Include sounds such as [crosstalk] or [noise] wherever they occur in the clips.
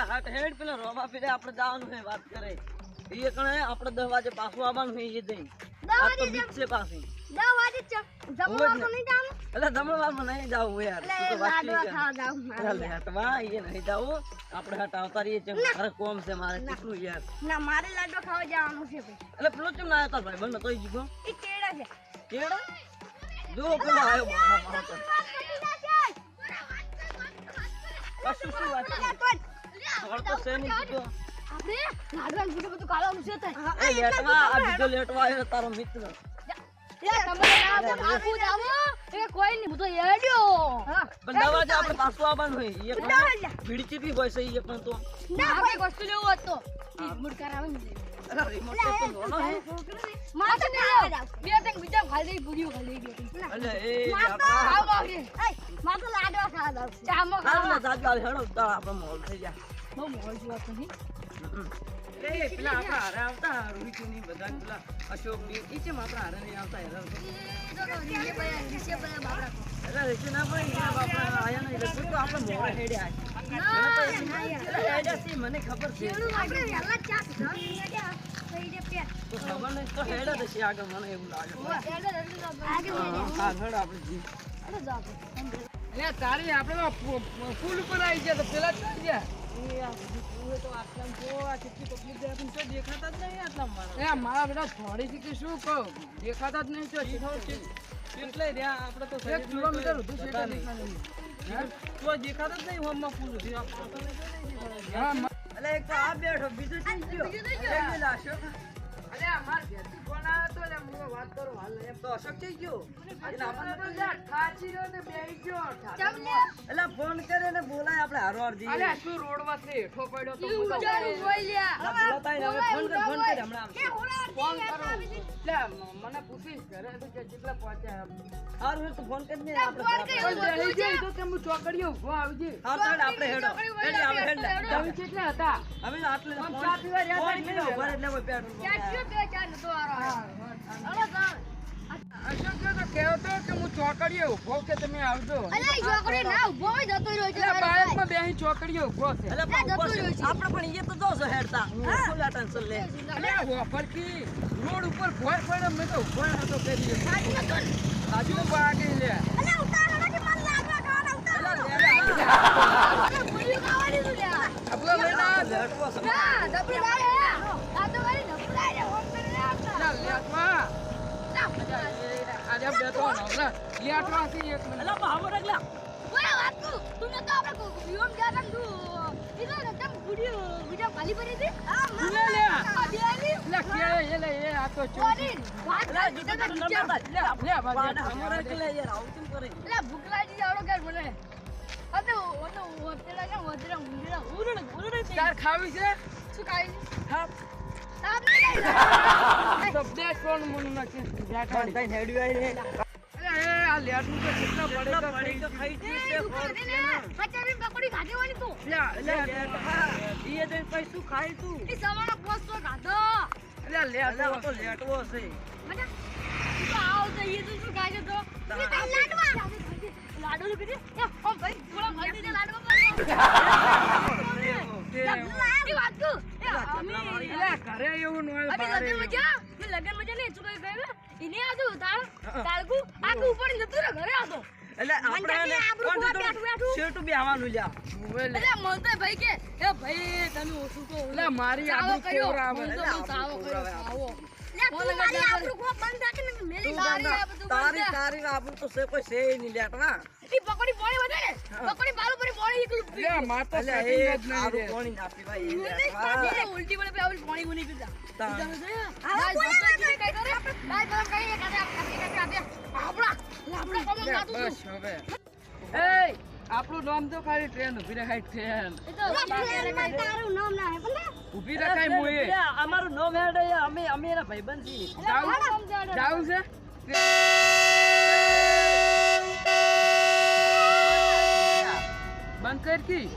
એટલે હાટ હેડ પેલા રોમા પીરે આપણે જવાનું હે વાત કરે. એ કણે આપણે 10 વાગે પાછું આવવાનું હે એ દઈ આ તો બીચ છે પાછી. દસ વાગે જ જમવા તો નહીં જવાનું? એટલે જમણવારમાં નહીં જાવું યાર. તો વાત ખાવા જાવું એટલે હાટમાં એ નહીં જાવું આપણે હાટ આવતા રહીએ છે મારે કોમ છે મારે કેટલું યાર. ના મારે લાડો ખાવા જવાનું છે ભાઈ. એટલે પેલો ચમ ના આવતા ભાઈ? બંને તોય જીગો. એ કેડા છે. કેડા જો પેલો આવ્યો મારા મારા. કશું શું વાત કરી? સવાલ તો નહીં કીધું. આપણે લાડવાનું બીજું બધું ખાવાનું છે તઈ. એ લેટવા આ બીજો લેટવા આવ્યો તારો મિત્ર એ તમે આ બાપુ જાવો એ કોઈ નહીં હું તો હેડ્યો હા પણ આપણે પાછું આવવાનું હોય એ પણ ના. ભીડ હોય છે એ પણ તો ના ભાઈ વસ્તુ લેવું હતો મૂડ કરાવે અરે remote તો તો હે. મારે નહીં બે ત્રણ બીજા ખાલી પૂરીઓ ખાલી ગયો એટલે એ મારે તો લેટવા. આવો આવજે. એય, મારે તો લાડવા ખાવા જાવું છે. ચામાં હાલ ને ખાવા. જાજો આવે, હેડો તાળ આપણે મોલ થઈ જાય બહુ મોજ વાત નહીં. પેલા આપણા હારે આવતા રોહિતની બધા પેલા હારે નહીં આવતા આયા નહીં તો આપણે મને ખબર છે આગળ મને એવું લાગે આગળ. આપણે જી તો. એ તારી આપણે પુલ ઉપર આવી ગયા, તો પેલા ચાલી ગયા મારા. બેટા થોડી થી શું કહું દેખાતા જ નહીં. એટલે રહ્યા આપણે તો એક કિલોમીટર. તો દેખાતા જ નહીં હોમમાં સુધી. એટલે એક આ બેઠો બીજું શું થયું? અરે ઘેરથી આવ્યો તો એટલે હું વાત કરું હાલ એમ તો અશોક થઈ ગયો. એટલે આપણને તો જા, ઠાચી રહ્યો ને બેહી ગયો. એટલે ફોન કરે ને બોલાય આપણે હારો જઈએ. અરે શું રોડ વચ્ચે હેઠો પડ્યો તો ઈ ઉડાડું હોય લ્યા. બોલાતા ને હવે ફોન કર ફોન કર હમણાં. ફોન કરો. મને પૂછીશ ઘરે તો કેટલા પહોંચ્યા હારું હેડ ફોન કરી દે આપણે બેહી ગયો તો કે હું ચોકડીઓ ઊભો આવજે હારું તો આપણે હેડો. હેડી આપણે હેડ. તમે કેટલા હતા? હવે આટલે ફોન- સાત વાર યાદ એટલે. પેટ્રોલ ચાર ચાર નતો વારો કહેતો કે હું ચોકડીએ ઊભો કે તમે આવજો અલા, છોકરો ના ઊભો હોય જતો રહ્યો છે એટલે મારો બાળકમાં બેહી ચોકડીએ ઊભો છે. પણ જતું છે. આપણે પણ એ તો જોશો હેડતા ફૂલ attention લે? અલે હોફરથી રોડ ઉપર ભોય પડે મેં તો ઊભો નતો કરી ને. આજુ ભાગી લે અલા, ઉતાર, અલા, કે મને લાડવા ખાવાના, ઉતાર. એટલે લે, લે, અલા, પૂરીઓ ખાવાની તું લ્યા. આપણો લઈને આ આ લેટવો છે. ના, ધપડી લાવે, હે. આ તો ખાલી ધપડી લાવે, ઓમ કરીને આવતા. લેટવા ના, આજે બેઠો હમણાં લેટવાથી એક મિનિટ એટલે બાબો રગલા. ઓય, વાત તું. તું આપણે કો- કો- વિહોમ ગયા તા ને તું. ઈ તો રતન પૂરીઓ, ખાલી પડી. આ લે, લે. આ. લે કે લે એ આ તો તા. લે લે યાર કરે? મને તો ને ઉરડ ઉરડ તાર ખાવી છે શું ખાવી હા તાપ નહીં લાગ્યો. તો મન નાખી પણ તઈ હેડ્યું આઈ રે. આ લેટનું તો કેટલા પડે તો પડી તો ખાઈ છે. પચાવી પકોડી ખાધી તું. લે લે. ઈએ તો શું ખાય તું? એ સવારે પોસ્તો ખાધો. લે લે આ તો લેટવો છે. મજા? તું આવો તો એ તો શું ખાય તો? એ તો લાડવા. લાડુ નું કીધું? ઓ ભાઈ, થોડા [laughs] ભાઈ લાડવા પાડો. એ વાત તું. એ, અમે- લે ઘરે એવું ન હોય અભી બારે લગન મજા મેં લગન મજા ને શું કહ્યું કહ્યું એને આજો તાળ તાળકુ આખું ઉપર જતું રે ઘરે આતો એટલે આપણે મને એને આબરૂ કોણ બેઠું જતું? બેઠું. શેઠું બેહવાનું લ્યા. હોય લે. એટલે મનતો ભાઈ કે એ ભાઈ તમે ઓછું તો લે મારી આબરૂ એટલે બહુ સાવો આબરૂ કર્યો. સાવો લે તું મારી આબરૂ ખો બંધ રાખીને મેલી તું તારી ગાંડા. આ બધું તારી. તારી આબરૂ તો છે કોઈ છે નહીં લેટવા. ઈ પકોડી પોણી વધે ને પકોડી બાલુ પરી પોણી એકલું પી લે માર તો setting એ જ નહીં સારું રે. પાણી ના પીવાય એ ઉલટી લેટવા. ઉલટી પડે પેલા ઓલી પોણી ગુની પીતા. તમે જોયા? દાળ ભાત તો કઈ કઈ કરે? દાળ ભાત કઈ આપી. આપણા આપણા કમર લે નાતું છું. એ આપણું નામ તો ખાલી ટ્રેન ઊભી રખાય ટ્રેન એ તો પ્લેનમાં તારું નામ ના હે ઊભી રખાય મુએ. અમારું નામ હેડે છે, અમે અમે એના ભાઈબંધ છીએ. જાવું જાવું છે? બંધ કર કી.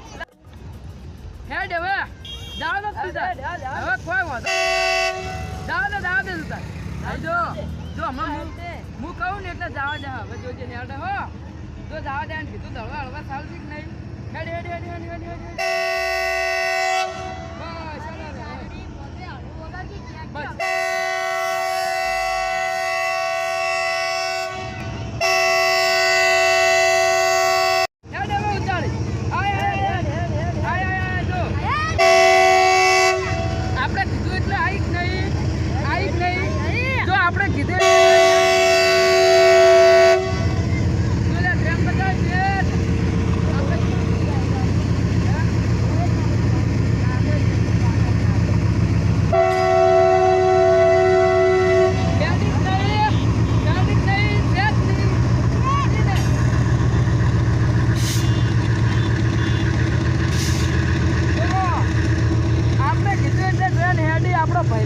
હેડ હવે. જાવ દે તું તાર. હેડ, હેડ, હેડ. હવે કોઈ વાંધો. જાવ ને જાવ દે તું જો જો હમણાં હું હું કહું ને એટલે જાવા દે. હવે જોજે ને હેડ હો. જો જવા દે કીધું, દળવા હળવા સારું છે કે નહીં? હેડ હેડ હેડ હેડ હેડ.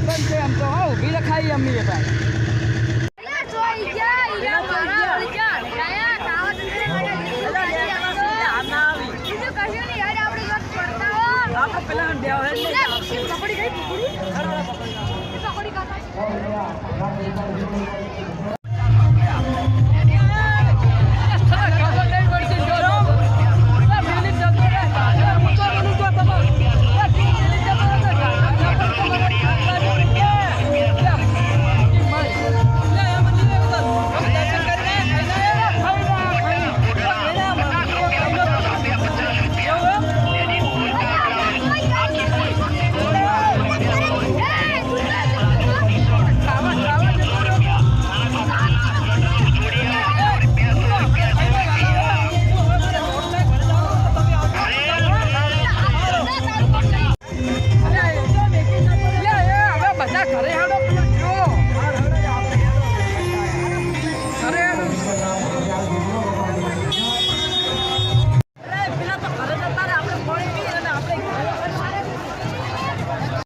બંધ છે આમ તો હા ઊભી રખાઈ અમીએ ભાઈ પકડી ગઈ. પકડી પકડી કાકા